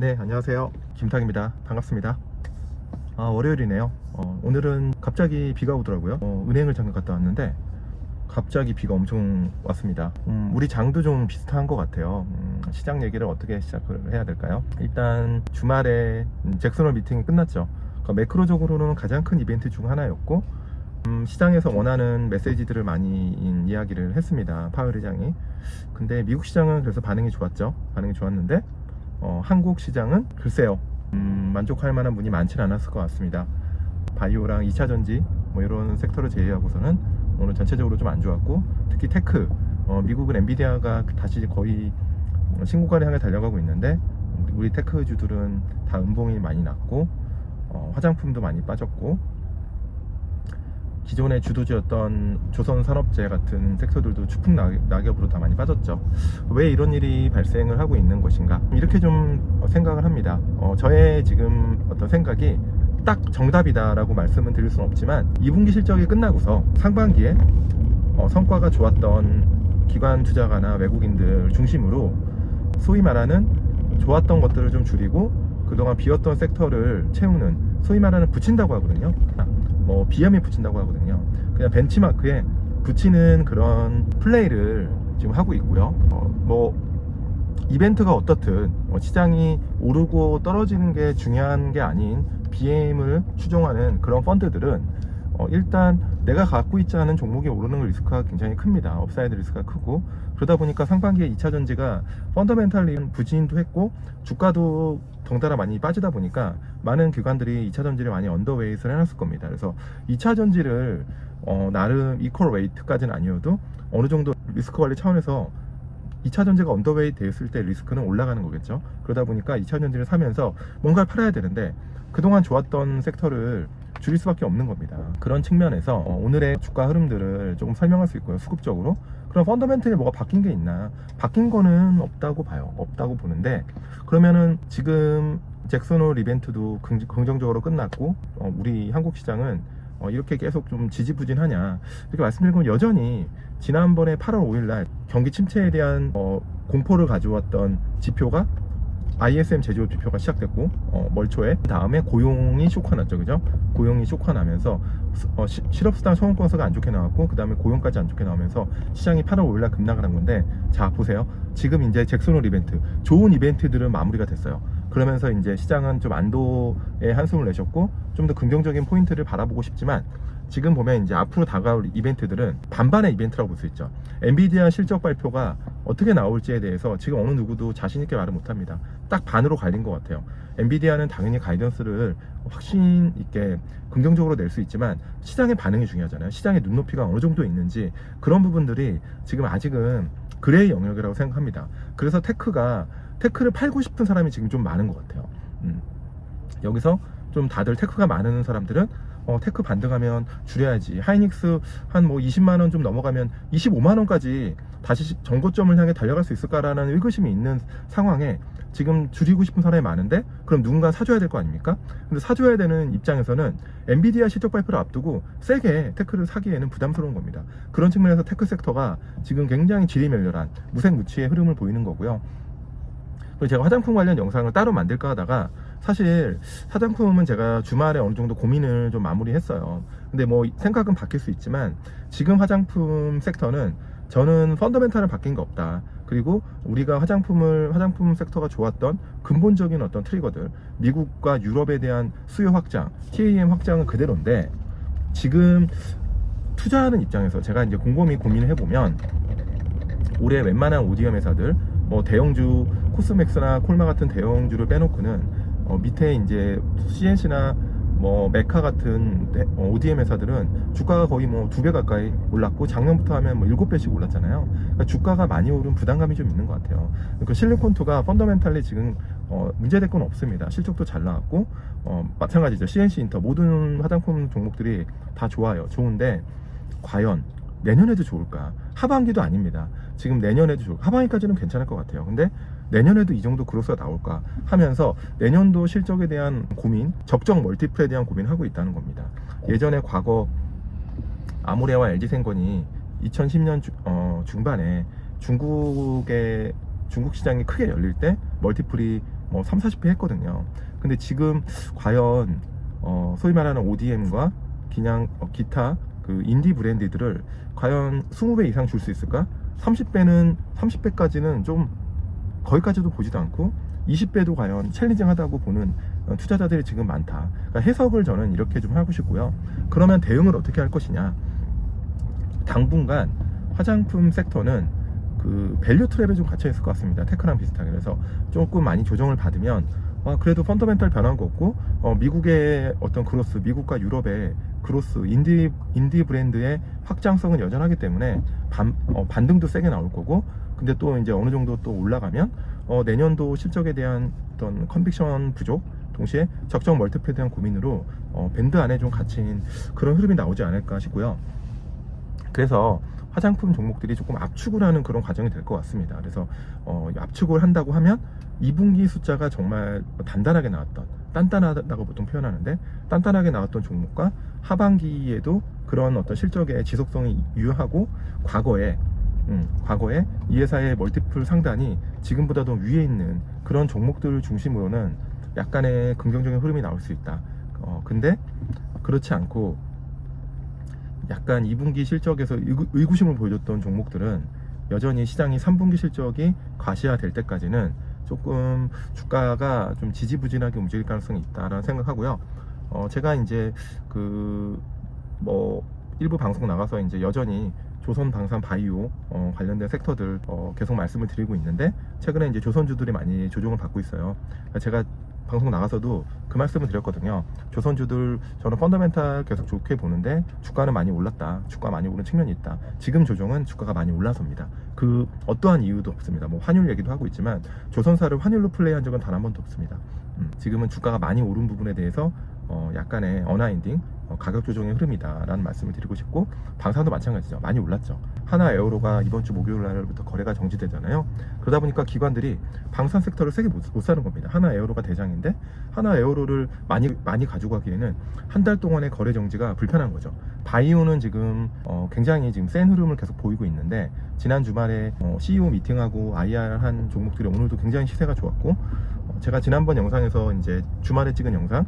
네, 안녕하세요. 김탁입니다. 반갑습니다. 아, 월요일이네요. 어, 오늘은 갑자기 비가 오더라고요. 어, 은행을 잠깐 갔다 왔는데 갑자기 비가 엄청 왔습니다. 음, 우리 장도 좀 비슷한 것 같아요. 음, 시장 얘기를 어떻게 시작을 해야 될까요? 일단 주말에 음, 잭슨홀 미팅이 끝났죠. 그러니까 매크로적으로는 가장 큰 이벤트 중 하나였고 음, 시장에서 원하는 메시지들을 많이 인- 이야기를 했습니다. 파월 회장이. 근데 미국 시장은 그래서 반응이 좋았죠. 반응이 좋았는데 어, 한국 시장은 글쎄요. 음, 만족할 만한 분이 많지는 않았을 것 같습니다. 바이오랑 2차 전지 뭐 이런 섹터를 제외하고서는 오늘 전체적으로 좀 안 좋았고 특히 테크 어, 미국은 엔비디아가 다시 거의 신고가를 향해 달려가고 있는데 우리 테크주들은 다 음봉이 많이 났고 어, 화장품도 많이 빠졌고 기존의 주도주였던 조선산업재 같은 섹터들도 추풍 낙- 낙엽으로 다 많이 빠졌죠. 왜 이런 일이 발생을 하고 있는 것인가? 이렇게 좀 생각을 합니다. 어, 저의 지금 어떤 생각이 딱 정답이다라고 말씀은 드릴 수는 없지만 2분기 실적이 끝나고서 상반기에 어, 성과가 좋았던 기관 투자가나 외국인들 중심으로 소위 말하는 좋았던 것들을 좀 줄이고 그동안 비었던 섹터를 채우는 소위 말하는 붙인다고 하거든요. 뭐 비염이 붙인다고 하거든요. 그냥 벤치마크에 붙이는 그런 플레이를 지금 하고 있고요. 어, 뭐 이벤트가 어떻든 어, 시장이 오르고 떨어지는 게 중요한 게 아닌 BM을 추종하는 그런 펀드들은 어, 일단 내가 갖고 있지 않은 종목이 오르는 리스크가 굉장히 큽니다. 업사이드 리스크가 크고 그러다 보니까 상반기에 2차 전지가 펀더멘탈리 부진도 했고 주가도 덩달아 많이 빠지다 보니까 많은 기관들이 2차 전지를 많이 언더웨이트를 해놨을 겁니다. 그래서 2차 전지를 어, 나름 이퀄 웨이트까지는 아니어도 어느 정도 리스크 관리 차원에서 2차 전지가 언더웨이트 되었을 때 리스크는 올라가는 거겠죠. 그러다 보니까 2차 전지를 사면서 뭔가를 팔아야 되는데 그동안 좋았던 섹터를 줄일 수밖에 없는 겁니다. 그런 측면에서 어, 오늘의 주가 흐름들을 조금 설명할 수 있고요. 수급적으로. 그럼 펀더멘털이 뭐가 바뀐 게 있나? 바뀐 거는 없다고 봐요. 없다고 보는데 그러면은 지금 잭슨홀 이벤트도 긍- 긍정적으로 끝났고 어, 우리 한국 시장은 어, 이렇게 계속 좀 지지부진하냐 이렇게 말씀드리면 여전히 지난번에 8월 5일 날 경기 침체에 대한 어, 공포를 가져왔던 지표가 ISM 제조업 지표가 시작됐고 어, 멀초에. 그 다음에 고용이 쇼크났죠. 그죠? 고용이 쇼크나면서 어, 시- 실업수당 청원 건수가 안 좋게 나왔고 그 다음에 고용까지 안 좋게 나오면서 시장이 8월 5일날 급락을 한 건데 자 보세요. 지금 이제 잭슨홀 이벤트. 좋은 이벤트들은 마무리가 됐어요 그러면서 이제 시장은 좀 안도의 한숨을 내셨고 좀 더 긍정적인 포인트를 바라보고 싶지만 지금 보면 이제 앞으로 다가올 이벤트들은 반반의 이벤트라고 볼 수 있죠. 엔비디아 실적 발표가 어떻게 나올지에 대해서 지금 어느 누구도 자신 있게 말을 못 합니다. 딱 반으로 갈린 것 같아요. 엔비디아는 당연히 가이던스를 확신 있게 긍정적으로 낼 수 있지만 시장의 반응이 중요하잖아요. 시장의 눈높이가 어느 정도 있는지 그런 부분들이 지금 아직은 그레이 영역이라고 생각합니다. 그래서 테크가 테크를 팔고 싶은 사람이 지금 좀 많은 것 같아요. 음. 여기서 좀 다들 테크가 많은 사람들은 어, 테크 반등하면 줄여야지. 하이닉스 한 뭐 20만 원 좀 넘어가면 25만 원까지 다시 시- 정고점을 향해 달려갈 수 있을까라는 의구심이 있는 상황에 지금 줄이고 싶은 사람이 많은데 그럼 누군가 사줘야 될 거 아닙니까? 근데 사줘야 되는 입장에서는 엔비디아 실적 발표를 앞두고 세게 테크를 사기에는 부담스러운 겁니다. 그런 측면에서 테크 섹터가 지금 굉장히 지리멸렬한 무색무취의 흐름을 보이는 거고요. 제가 화장품 관련 영상을 따로 만들까 하다가 사실 화장품은 제가 주말에 어느 정도 고민을 좀 마무리했어요. 근데 뭐 생각은 바뀔 수 있지만 지금 화장품 섹터는 저는 펀더멘탈은 바뀐 게 없다. 그리고 우리가 화장품을 화장품 섹터가 좋았던 근본적인 어떤 트리거들 미국과 유럽에 대한 수요 확장, TAM 확장은 그대로인데 지금 투자하는 입장에서 제가 이제 곰곰이 고민을 해보면 올해 웬만한 오디엄 회사들 뭐 대형주 코스맥스나 콜마 같은 대형주를 빼놓고는 어, 밑에 이제 CNC나 뭐 메카 같은 대- 어, ODM 회사들은 주가가 거의 뭐 두 배 가까이 올랐고 작년부터 하면 뭐 일곱 배씩 올랐잖아요. 그러니까 주가가 많이 오른 부담감이 좀 있는 것 같아요. 그 실리콘투가 펀더멘탈리 지금 어, 문제될 건 없습니다. 실적도 잘 나왔고 어, 마찬가지죠. CNC 인터 모든 화장품 종목들이 다 좋아요. 좋은데 과연 내년에도 좋을까? 하반기도 아닙니다. 지금 내년에도 좋을까? 하반기까지는 괜찮을 것 같아요. 근데 내년에도 이 정도 그로스가 나올까 하면서 내년도 실적에 대한 고민, 적정 멀티플에 대한 고민을 하고 있다는 겁니다. 예전에 과거 아모레와 LG생건이 2010년 중반에 중국의 중국 시장이 크게 열릴 때 멀티플이 뭐 3, 40배 했거든요. 근데 지금 과연 어, 소위 말하는 ODM과 그냥 어, 기타 그 인디 브랜드들을 과연 20배 이상 줄 수 있을까? 30배는 30배까지는 좀 거기까지도 보지도 않고 20배도 과연 챌린징하다고 보는 어, 투자자들이 지금 많다. 그러니까 해석을 저는 이렇게 좀 하고 싶고요. 그러면 대응을 어떻게 할 것이냐? 당분간 화장품 섹터는 그 밸류 트랩에 좀 갇혀 있을 것 같습니다. 테크랑 비슷하게 그래서 조금 많이 조정을 받으면 아, 그래도 펀더멘탈 변한 거 없고 어, 미국의 어떤 그로스, 미국과 유럽의 그로스, 인디 인디 브랜드의 확장성은 여전하기 때문에 반, 어, 반등도 세게 나올 거고 근데 또 이제 어느 정도 또 올라가면 어, 내년도 실적에 대한 어떤 컨빅션 부족 동시에 적정 멀티플에 대한 고민으로 어, 밴드 안에 좀 갇힌 그런 흐름이 나오지 않을까 싶고요. 그래서 화장품 종목들이 조금 압축을 하는 그런 과정이 될 것 같습니다. 그래서 어, 압축을 한다고 하면 2분기 숫자가 정말 단단하게 나왔던 단단하다고 보통 표현하는데 단단하게 나왔던 종목과 하반기에도 그런 어떤 실적의 지속성이 유효하고 과거에 음, 과거에 이 회사의 멀티플 상단이 지금보다 더 위에 있는 그런 종목들을 중심으로는 약간의 긍정적인 흐름이 나올 수 있다. 어, 근데 그렇지 않고 약간 2분기 실적에서 의구- 의구심을 보여줬던 종목들은 여전히 시장이 3분기 실적이 과시화될 때까지는 조금 주가가 좀 지지부진하게 움직일 가능성이 있다라는 생각하고요. 어, 제가 이제 그 뭐 일부 방송 나가서 이제 여전히 조선 방산 바이오 어, 관련된 섹터들 어, 계속 말씀을 드리고 있는데 최근에 이제 조선주들이 많이 조정을 받고 있어요. 제가 방송 나가서도 그 말씀을 드렸거든요. 조선주들 저는 펀더멘탈 계속 좋게 보는데 주가는 많이 올랐다. 주가 많이 오른 측면이 있다. 지금 조정은 주가가 많이 올라서입니다. 그 어떠한 이유도 없습니다. 뭐 환율 얘기도 하고 있지만 조선사를 환율로 플레이한 적은 단 한 번도 없습니다. 음, 지금은 주가가 많이 오른 부분에 대해서 어, 약간의 어나인딩 어, 가격 조정의 흐름이다라는 말씀을 드리고 싶고 방산도 마찬가지죠. 많이 올랐죠. 하나 에어로가 이번 주 목요일 날부터 거래가 정지되잖아요. 그러다 보니까 기관들이 방산 섹터를 세게 못, 못 사는 겁니다. 하나 에어로가 대장인데 하나 에어로를 많이 많이 가지고 가기에는 한 달 동안의 거래 정지가 불편한 거죠. 바이오는 지금 어, 굉장히 지금 센 흐름을 계속 보이고 있는데 지난 주말에 어, CEO 미팅하고 IR 한 종목들이 오늘도 굉장히 시세가 좋았고 어, 제가 지난번 영상에서 이제 주말에 찍은 영상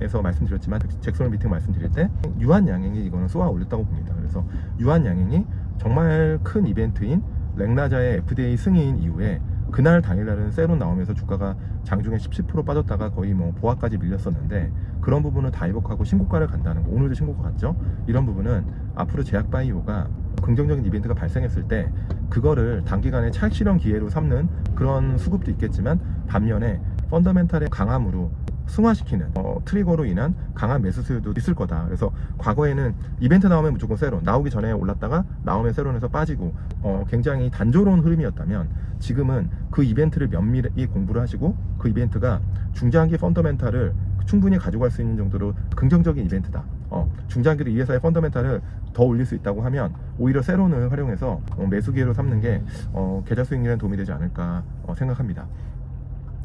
에서 말씀드렸지만 잭슨 미팅 말씀드릴 때 유한 양행이 이거는 쏘아 올렸다고 봅니다. 그래서 유한 양행이 정말 큰 이벤트인 렉나자의 FDA 승인 이후에 그날 당일날은 세론 나오면서 주가가 장중에 17% 빠졌다가 거의 뭐 보합까지 밀렸었는데 그런 부분을 다 회복하고 신고가를 간다는 거 오늘도 신고가 갔죠 이런 부분은 앞으로 제약바이오가 긍정적인 이벤트가 발생했을 때 그거를 단기간에 실현 기회로 삼는 그런 수급도 있겠지만 반면에 펀더멘탈의 강함으로 승화시키는 어, 트리거로 인한 강한 매수 수요도 있을 거다. 그래서 과거에는 이벤트 나오면 무조건 세론, 나오기 전에 올랐다가 나오면 세론에서 빠지고 어, 굉장히 단조로운 흐름이었다면 지금은 그 이벤트를 면밀히 공부를 하시고 그 이벤트가 중장기 펀더멘탈을 충분히 가져갈 수 있는 정도로 긍정적인 이벤트다. 어, 중장기로 이 회사의 펀더멘탈을 더 올릴 수 있다고 하면 오히려 세론을 활용해서 어, 매수 기회로 삼는 게 어, 계좌 수익률에 도움이 되지 않을까 어, 생각합니다.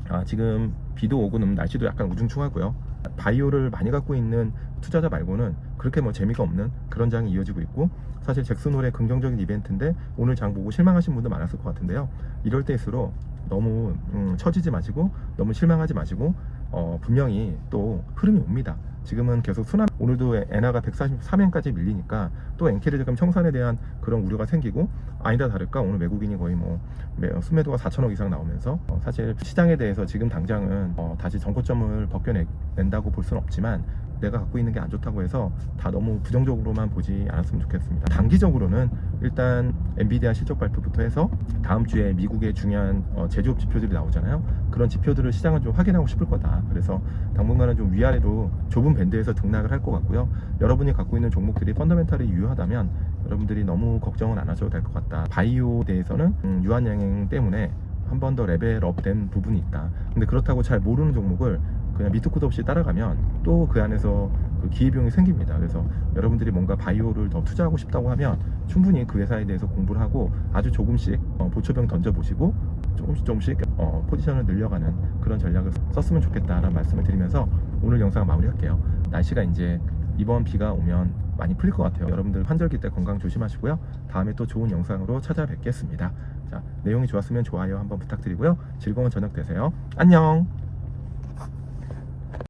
아, 지금 비도 오고 는 날씨도 약간 우중충하고요. 바이오를 많이 갖고 있는 투자자 말고는 그렇게 뭐 재미가 없는 그런 장이 이어지고 있고 사실 잭슨홀의 긍정적인 이벤트인데 오늘 장 보고 실망하신 분도 많았을 것 같은데요. 이럴 때일수록 너무 음, 처지지 마시고 너무 실망하지 마시고 어, 분명히 또 흐름이 옵니다. 지금은 계속 순환 오늘도 엔화가 143엔까지 밀리니까 또 엔케리 자금 청산에 대한 그런 우려가 생기고 아니다 다를까 오늘 외국인이 거의 뭐 매- 순매도가 4천억 이상 나오면서 어, 사실 시장에 대해서 지금 당장은 어, 다시 정고점을 벗겨낸다고 볼 수는 없지만 내가 갖고 있는 게 안 좋다고 해서 다 너무 부정적으로만 보지 않았으면 좋겠습니다. 단기적으로는 일단 엔비디아 실적 발표부터 해서 다음 주에 미국의 중요한 어, 제조업 지표들이 나오잖아요. 그런 지표들을 시장은 좀 확인하고 싶을 거다. 그래서 당분간은 좀 위아래로 좁은 밴드에서 등락을 할것 같고요. 여러분이 갖고 있는 종목들이 펀더멘탈이 유효하다면 여러분들이 너무 걱정은 안 하셔도 될 것 같다. 바이오 대해서는 음, 유한양행 때문에 한 번 더 레벨업 된 부분이 있다. 근데 그렇다고 잘 모르는 종목을 그냥 밑도 끝도 없이 따라가면 또 그 안에서 그 기회비용이 생깁니다. 그래서 여러분들이 뭔가 바이오를 더 투자하고 싶다고 하면 충분히 그 회사에 대해서 공부를 하고 아주 조금씩 어, 보초병 던져보시고 조금씩 조금씩 어, 포지션을 늘려가는 그런 전략을 썼으면 좋겠다라는 말씀을 드리면서 오늘 영상 마무리할게요. 날씨가 이제 이번 비가 오면 많이 풀릴 것 같아요. 여러분들 환절기 때 건강 조심하시고요. 다음에 또 좋은 영상으로 찾아뵙겠습니다. 자, 내용이 좋았으면 좋아요 한번 부탁드리고요. 즐거운 저녁 되세요. 안녕!